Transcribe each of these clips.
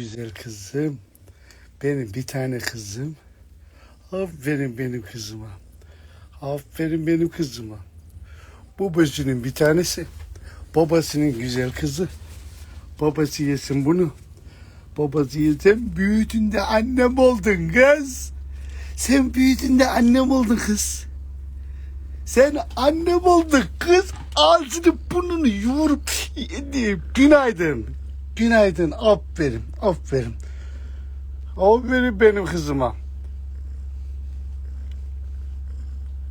Güzel kızım. Benim bir tane kızım. Aferin benim kızıma. Aferin benim kızıma. Babasının bir tanesi. Babasının güzel kızı. Babası yesin bunu. Babası yesin büyüdüğünde annem oldun kız. Sen büyüdüğünde annem oldun kız. Sen annem oldun kız. Ağzını burnunu yoğurup. Günaydın. Günaydın. Aferin. Aferin. Aferin benim kızıma.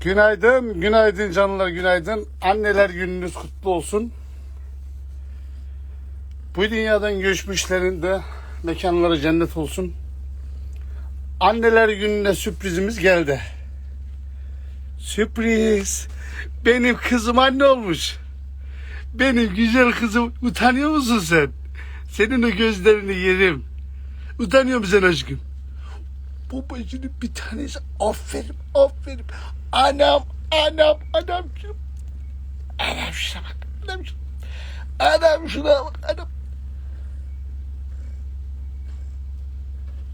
Günaydın. Günaydın canlılar. Günaydın. Anneler gününüz kutlu olsun. Bu dünyadan göçmüşlerin de mekanları cennet olsun. Anneler gününe sürprizimiz geldi. Sürpriz. Benim kızım anne olmuş. Benim güzel kızım. Utanıyor musun sen? Senin o gözlerini yerim. Utanıyor musun aşkım? Babacının bir tanesi aferin aferin. Anam anam anam. Anam şuna bak. Anam şuna. Anam şuna bak. Anam.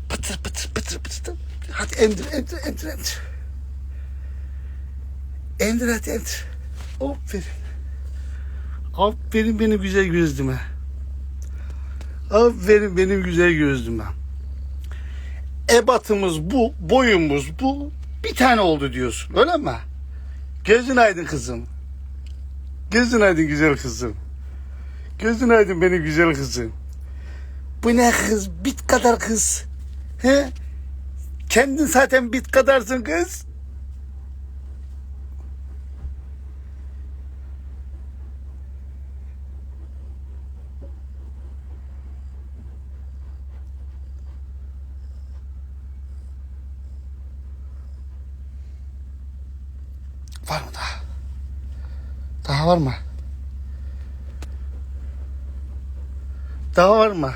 Pıtır pıtır pıtır pıtır. Hadi endir endir endir endir. Endir hadi endir. Aferin. Aferin benim güzel gözlüme. Aferin benim güzel gözlüme. Ebatımız bu, boyumuz bu. Bir tane oldu diyorsun öyle mi? Gözün aydın kızım. Gözün aydın güzel kızım. Gözün aydın benim güzel kızım. Bu ne kız? Bit kadar kız. He? Kendin zaten bit kadarsın kız. Var mı daha? Daha var mı? Daha var mı?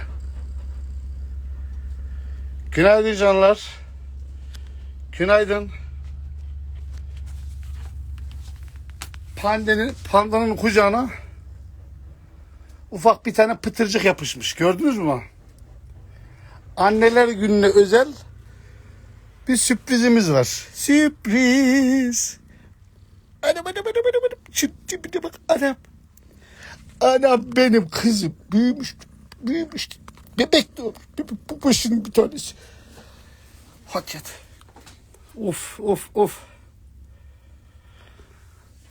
Günaydın canlar. Günaydın. Pandenin, pandanın kucağına ufak bir tane pıtırcık yapışmış. Gördünüz mü? Anneler gününe özel bir sürprizimiz var. Sürpriz. Anam anam anam anam bir de bak anam. Anam benim kızım büyümüş. Büyümüş. Bebek de bu başının bir tanesi. Hadi. Of of of.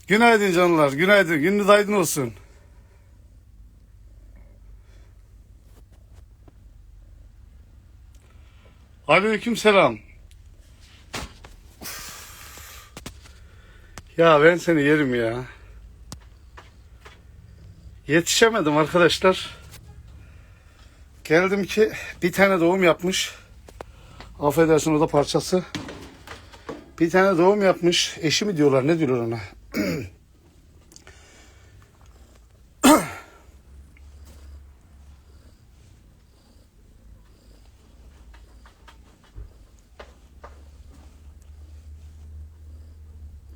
Günaydın canlar. Günaydın. Gününüz aydın olsun. Aleyküm selam. Ya ben seni yerim ya. Yetişemedim arkadaşlar. Geldim ki bir tane doğum yapmış. Affedersin o da parçası. Bir tane doğum yapmış. Eşi mi diyorlar ne diyorlar ona?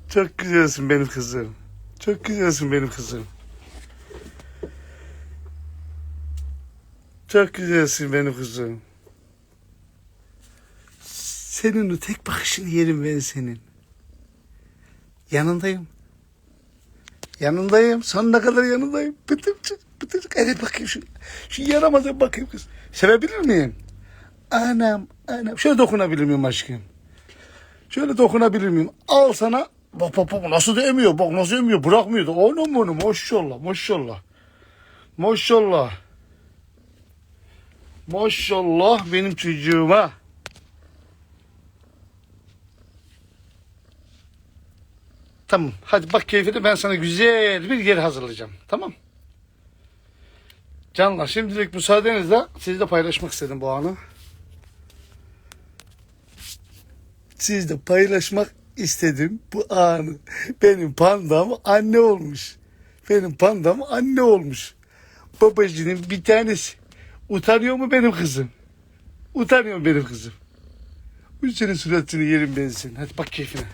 Çok güzelsin benim kızım. Çok güzelsin benim kızım. Çok güzelsin benim kızım. Senin o tek bakışını yerim ben senin. Yanındayım. Yanındayım. Sonuna kadar yanındayım. Pıtırcık pıtırcık. Evet bakayım şu, şu yaramaza bakayım kız. Sevebilir miyim? Anam anam. Şöyle dokunabilir miyim aşkım? Şöyle dokunabilir miyim? Al sana. Bak bak bak nasıl da emiyor. Bak nasıl emiyor. Bırakmıyor da. Onu bunu maşallah maşallah. Maşallah. Maşallah benim çocuğuma. Tamam. Hadi bak keyfine ben sana güzel bir yer hazırlayacağım. Tamam. Canlar şimdilik müsaadenizle sizle paylaşmak istedim bu anı. Sizle paylaşmak istedim bu anı. Benim pandam anne olmuş. Benim pandam anne olmuş. Babacının bir tanesi. Utanıyor mu benim kızım? Utanıyor mu benim kızım? Bu senin suratını yerim ben senin. Hadi bak keyfine.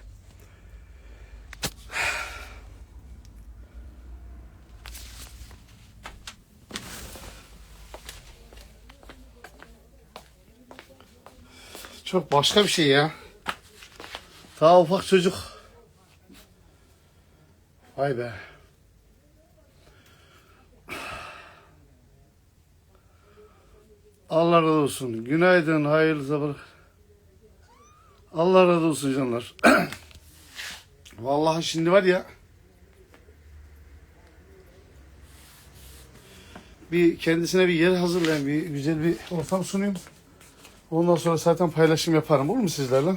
Çok başka bir şey ya. Daha ufak çocuk. Vay be. Allah razı olsun. Günaydın, hayırlı sabah. Allah razı olsun canlar. Vallahi şimdi var ya bir kendisine bir yer hazırlayayım, bir güzel bir ortam sunayım. Ondan sonra zaten paylaşım yaparım olur mu sizlerle?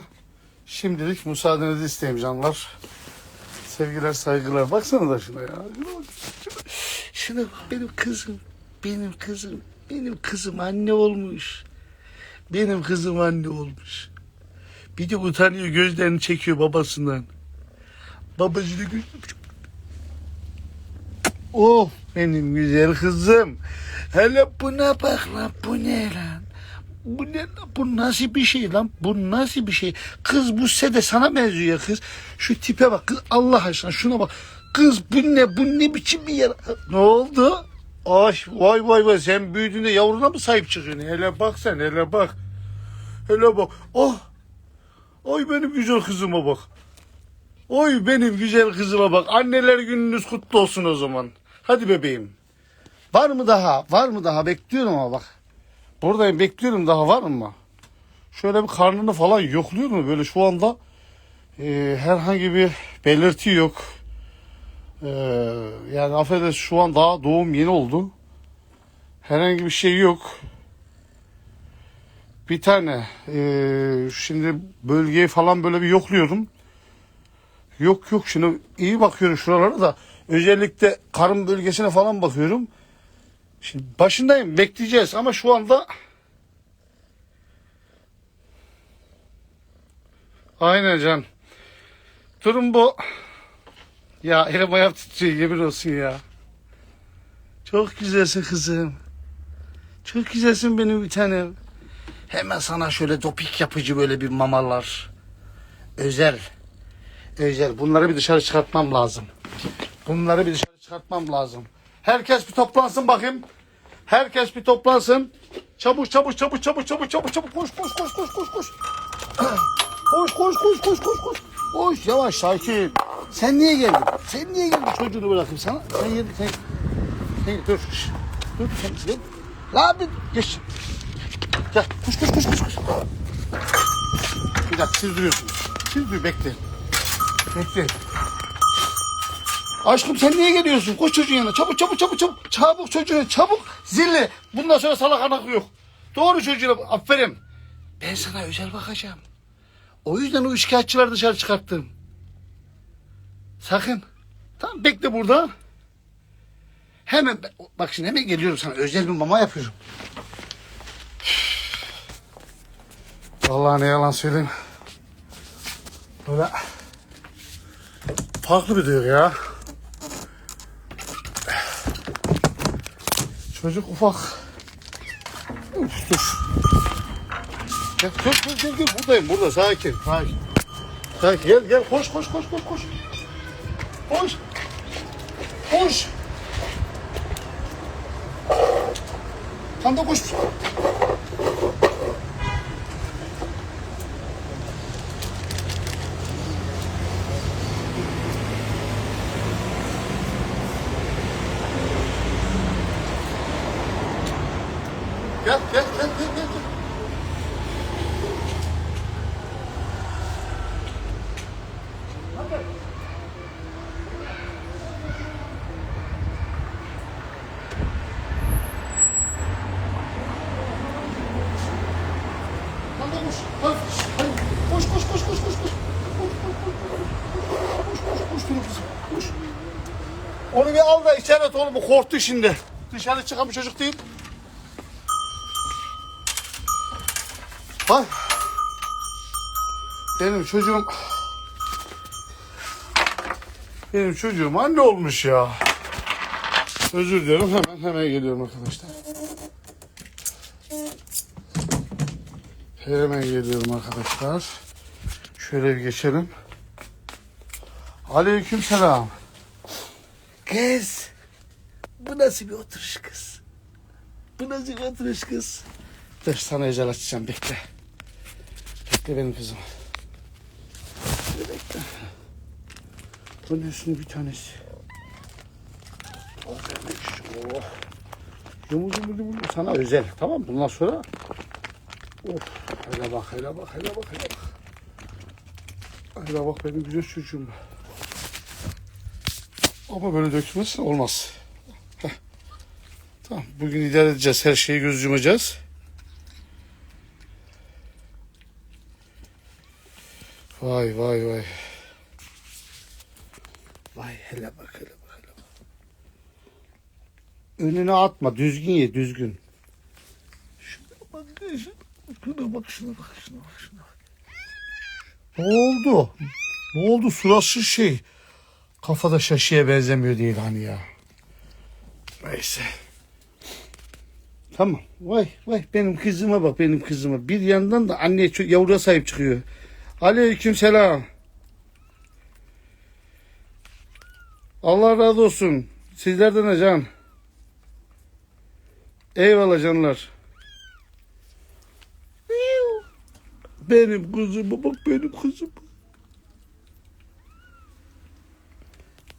Şimdilik müsaadenizi isteyeyim canlar. Sevgiler, saygılar. Baksana da şuna ya. Şuna benim kızım. Benim kızım. Benim kızım anne olmuş. Benim kızım anne olmuş. Bir de utanıyor gözlerini çekiyor babasından. Babasını göz... Oh benim güzel kızım. Hele buna bak lan bu ne lan? Bu ne? Bu nasıl bir şey lan? Bu nasıl bir şey? Kız bu sede sana benziyor ya kız. Şu tipe bak kız Allah aşkına şuna bak. Kız bu ne? Bu ne biçim bir yer? Ne oldu? Ay vay vay vay sen büyüdüğünde yavruna mı sahip çıkıyorsun? Hele bak sen hele bak. Hele bak. Oh. Ay benim güzel kızıma bak. Oy benim güzel kızıma bak. Anneler gününüz kutlu olsun o zaman. Hadi bebeğim. Var mı daha? Var mı daha? Bekliyorum ama bak. Buradayım bekliyorum daha var mı? Şöyle bir karnını falan yokluyor mu? Böyle şu anda e, herhangi bir belirti yok. E, yani affedersin şu an daha doğum yeni oldu. Herhangi bir şey yok. Bir tane e, şimdi bölgeyi falan böyle bir yokluyorum. Yok yok şimdi iyi bakıyorum şuralara da özellikle karın bölgesine falan bakıyorum. Şimdi başındayım bekleyeceğiz ama şu anda Aynen can. Durum bu. Ya elim ayağım titriyor yemin olsun ya. Çok güzelsin kızım. Çok güzelsin benim bir tanem. Hemen sana şöyle dopik yapıcı böyle bir mamalar. Özel. Özel. Bunları bir dışarı çıkartmam lazım. Bunları bir dışarı çıkartmam lazım. Herkes bir toplansın bakayım. Herkes bir toplansın. Çabuk çabuk çabuk çabuk çabuk çabuk çabuk koş koş koş koş koş koş. koş koş koş koş koş koş. Koş yavaş sakin. Sen niye geldin? Sen niye geldin çocuğunu bırakayım sana? Sen geldin sen. Sen dur. Dur sen gel. La bir geç. Gel koş koş koş koş koş. Bir dakika siz duruyorsunuz. Siz dur bekleyin. Bekleyin. Aşkım sen niye geliyorsun? Koş çocuğun yanına. Çabuk çabuk çabuk çabuk. Çabuk çocuğuna çabuk. Zilli. Bundan sonra salak anak yok. Doğru çocuğuna. Aferin. Ben sana özel bakacağım. O yüzden o şikayetçileri dışarı çıkarttım. Sakın. Tamam bekle burada. Hemen bak şimdi hemen geliyorum sana. Özel bir mama yapıyorum. Vallahi ne yalan söyleyeyim. Böyle farklı bir duygu ya. Çocuk ufak. Uf, dur. Gel, dur, dur, dur, dur. Buradayım, burada. Sakin, sakin. Sakin, gel, gel. Koş, koş, koş, koş, koş. Koş. Koş. Tam da koş. Gel, gel. gel. Tam da koş. Hadi, hadi. Koş, koş, koş, koş, koş, koş. Koş, koş, koş, koş, koş, koş, koş, dur kızım, koş. Onu bir al oğlum, bu korktu şimdi. Dışarı çıkan bir çocuk değil. Bak. Benim çocuğum... Benim çocuğum anne olmuş ya. Özür dilerim hemen hemen geliyorum arkadaşlar. Hemen geliyorum arkadaşlar. Şöyle bir geçelim. Aleyküm selam. Kız. Bu nasıl bir oturuş kız? Bu nasıl bir oturuş kız? Dur sana özel açacağım bekle. Bekle benim kızım. Bir bekle. Bunun üstünde bir tanesi. O demiş. Oh. Yumur yumur yumur. Sana özel. Tamam mı? Bundan sonra. Of. Hele bak hele bak hele bak hele bak. Hele bak benim güzel çocuğum. Ama böyle dökülmezse olmaz. Tamam. Bugün idare edeceğiz. Her şeyi göz yumacağız. Vay vay vay. Vay hele bak hele bak hele bak. Önüne atma düzgün ye düzgün. Şuna bak şuna bak şuna bak şuna bak şuna bak. Ne oldu? Ne oldu surası şey. Kafada şaşıya benzemiyor değil hani ya. Neyse. Tamam. Vay vay benim kızıma bak benim kızıma. Bir yandan da anne yavruya sahip çıkıyor. Aleyküm selam. Allah razı olsun. Sizlerden de can. Eyvallah canlar. Benim kızıma bak benim kızıma.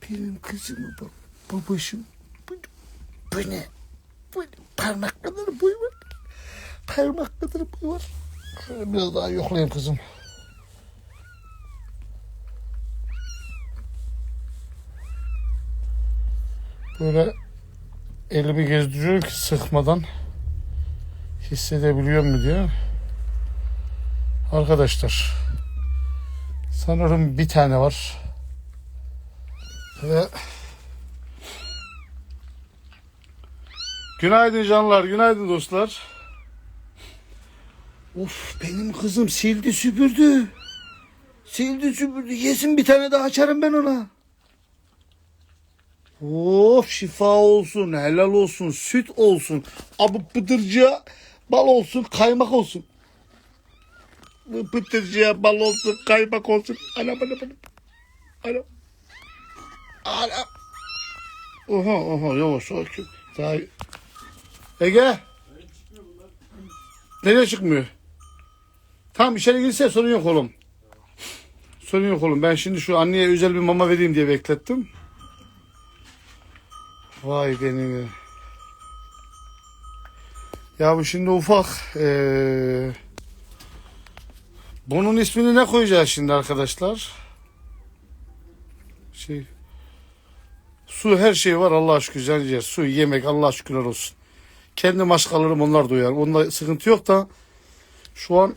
Benim kızıma bak. Babacığım. Bu, bu ne? Bu ne? Parmak kadar boy var. Parmak kadar boy var. Biraz daha yoklayayım kızım. Böyle elimi gezdiriyor ki sıkmadan hissedebiliyor mu diye. Arkadaşlar sanırım bir tane var. Ve Günaydın canlar, günaydın dostlar. Of benim kızım sildi süpürdü. Sildi süpürdü. Yesin bir tane daha açarım ben ona. Of şifa olsun, helal olsun, süt olsun, abu pıtırcıya bal olsun, kaymak olsun. Bu pıtırcıya bal olsun, kaymak olsun. Anam anam anam. Anam. Anam. Oha oha yavaş sakin. Daha... Ege. Nereye çıkmıyor? Tamam içeri girse sorun yok oğlum. Sorun yok oğlum. Ben şimdi şu anneye özel bir mama vereyim diye beklettim. Vay benim. Ya bu şimdi ufak. Ee, bunun ismini ne koyacağız şimdi arkadaşlar? Şey. Su her şey var Allah yer. Su yemek Allah şükürler olsun. Kendi maşkalarım onlar doyar. Onda sıkıntı yok da şu an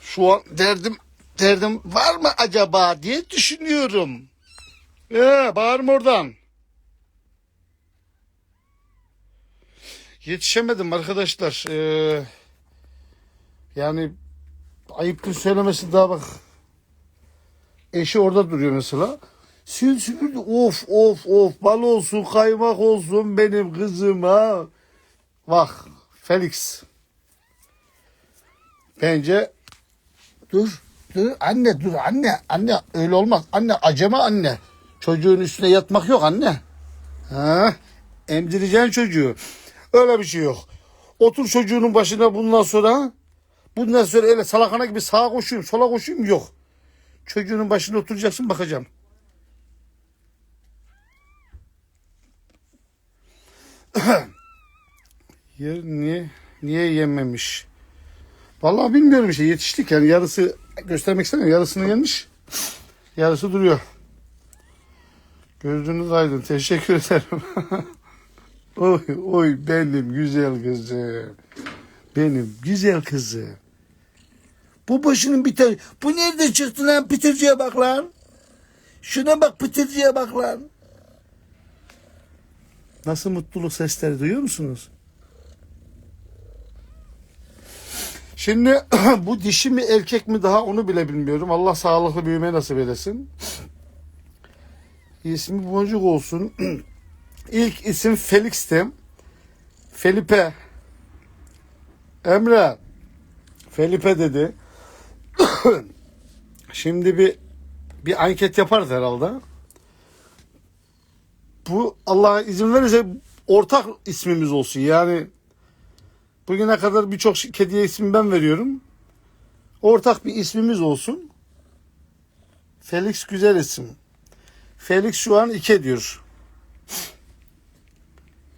şu an derdim derdim var mı acaba diye düşünüyorum. Ee, bağırma oradan. Yetişemedim arkadaşlar. Ee, yani ayıptır söylemesi daha bak. Eşi orada duruyor mesela. Sil süpürdü. Of of of. Bal olsun kaymak olsun benim kızıma. Bak Felix. Bence dur dur anne dur anne anne öyle olmaz. Anne acema anne. Çocuğun üstüne yatmak yok anne. Ha? Emzireceksin çocuğu. Öyle bir şey yok. Otur çocuğunun başına bundan sonra bundan sonra öyle salakana gibi sağa koşayım sola koşayım yok. Çocuğunun başına oturacaksın bakacağım. Yer niye niye yememiş? Vallahi bilmiyorum işte yetiştik yani yarısı göstermek istemiyorum yarısını yemiş. Yarısı duruyor. Gözünüz aydın. Teşekkür ederim. oy oy benim güzel kızım. Benim güzel kızım. Bu başının bir tane. Bu nereden çıktı lan pıtırcıya bak lan. Şuna bak pıtırcıya bak lan. Nasıl mutluluk sesleri duyuyor musunuz? Şimdi bu dişi mi erkek mi daha onu bile bilmiyorum. Allah sağlıklı büyümeyi nasip eylesin. İsmi boncuk olsun. İlk isim Felix'ti. Felipe. Emre. Felipe dedi. Şimdi bir bir anket yaparız herhalde. Bu Allah izin verirse ortak ismimiz olsun. Yani bugüne kadar birçok kediye ismi ben veriyorum. Ortak bir ismimiz olsun. Felix güzel isim. Felix şu an iki diyor.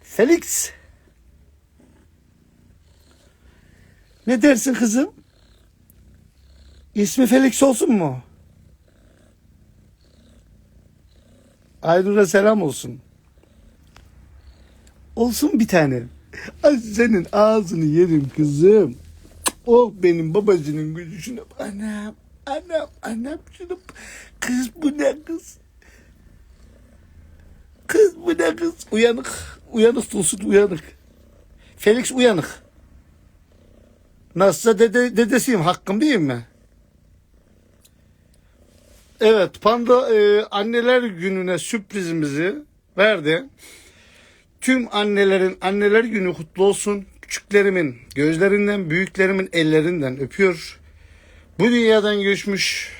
Felix. Ne dersin kızım? İsmi Felix olsun mu? Aynur'a selam olsun. Olsun bir tane. Ay senin ağzını yerim kızım. Oh benim babacının gülüşüne. Anam, anam, anam şunu. Kız bu ne kız? Kız bu ne kız? Uyanık. Uyanık Tosun uyanık. Felix uyanık. Nasılsa dede, dedesiyim hakkım değil mi? Evet Panda e, anneler gününe sürprizimizi verdi. Tüm annelerin anneler günü kutlu olsun. Küçüklerimin gözlerinden, büyüklerimin ellerinden öpüyor. Bu dünyadan göçmüş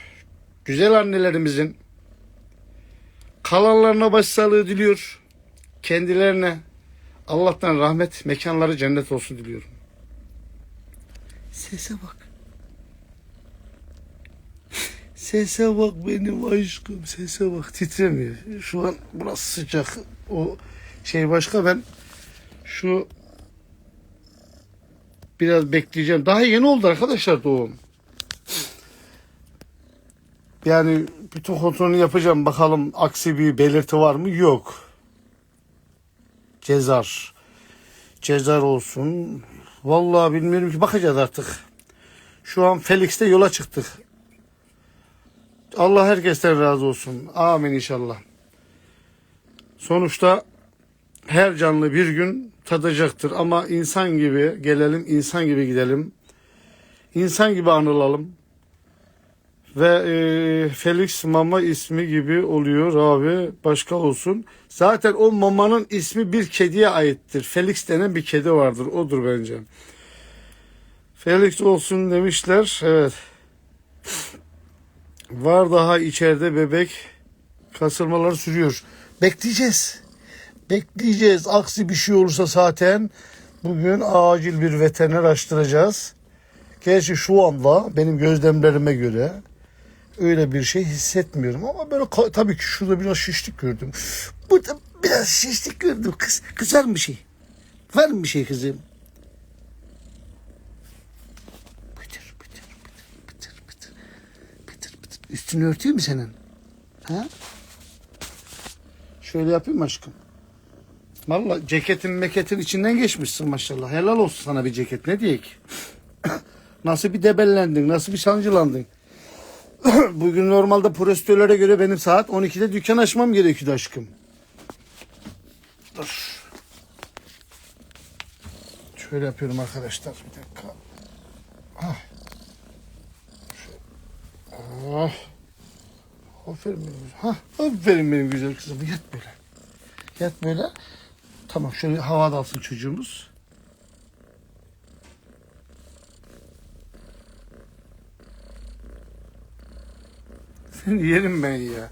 güzel annelerimizin kalanlarına başsağlığı diliyor. Kendilerine Allah'tan rahmet, mekanları cennet olsun diliyorum. Sese bak. Sese bak benim aşkım. Sese bak titremiyor. Şu an burası sıcak. O şey başka ben şu biraz bekleyeceğim. Daha yeni oldu arkadaşlar doğum. Yani bütün kontrolünü yapacağım. Bakalım aksi bir belirti var mı? Yok. Cezar. Cezar olsun. Vallahi bilmiyorum ki bakacağız artık. Şu an Felix'te yola çıktık. Allah herkesten razı olsun. Amin inşallah. Sonuçta her canlı bir gün tadacaktır ama insan gibi gelelim, insan gibi gidelim. İnsan gibi anılalım. Ve e, Felix Mama ismi gibi oluyor abi. Başka olsun. Zaten o mamanın ismi bir kediye aittir. Felix denen bir kedi vardır. Odur bence. Felix olsun demişler. Evet. Var daha içeride bebek kasılmaları sürüyor. Bekleyeceğiz. Bekleyeceğiz. Aksi bir şey olursa zaten bugün acil bir veteriner açtıracağız. Gerçi şu anda benim gözlemlerime göre öyle bir şey hissetmiyorum ama böyle tabii ki şurada biraz şişlik gördüm. Burada biraz şişlik gördüm. Kız, kızar mı şey? Var mı bir şey kızım? Üstünü örtüyor mu senin? Ha? Şöyle yapayım aşkım? Valla ceketin meketin içinden geçmişsin maşallah. Helal olsun sana bir ceket. Ne diyek? nasıl bir debellendin? Nasıl bir sancılandın? Bugün normalde prosedürlere göre benim saat 12'de dükkan açmam gerekiyordu aşkım. Dur. Şöyle yapıyorum arkadaşlar. Bir dakika. Ah. Şöyle. Ah. Aferin benim. Ha, aferin benim güzel kızım. Yat böyle. Yat böyle. Tamam şöyle hava da alsın çocuğumuz. Seni yerim ben ya.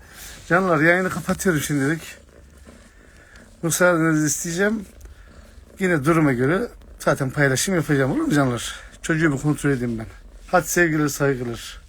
Canlar yayını kapatıyorum şimdilik. Müsaadenizi isteyeceğim. Yine duruma göre zaten paylaşım yapacağım olur mu canlar? Çocuğu bir kontrol edeyim ben. Hadi sevgiler saygılar.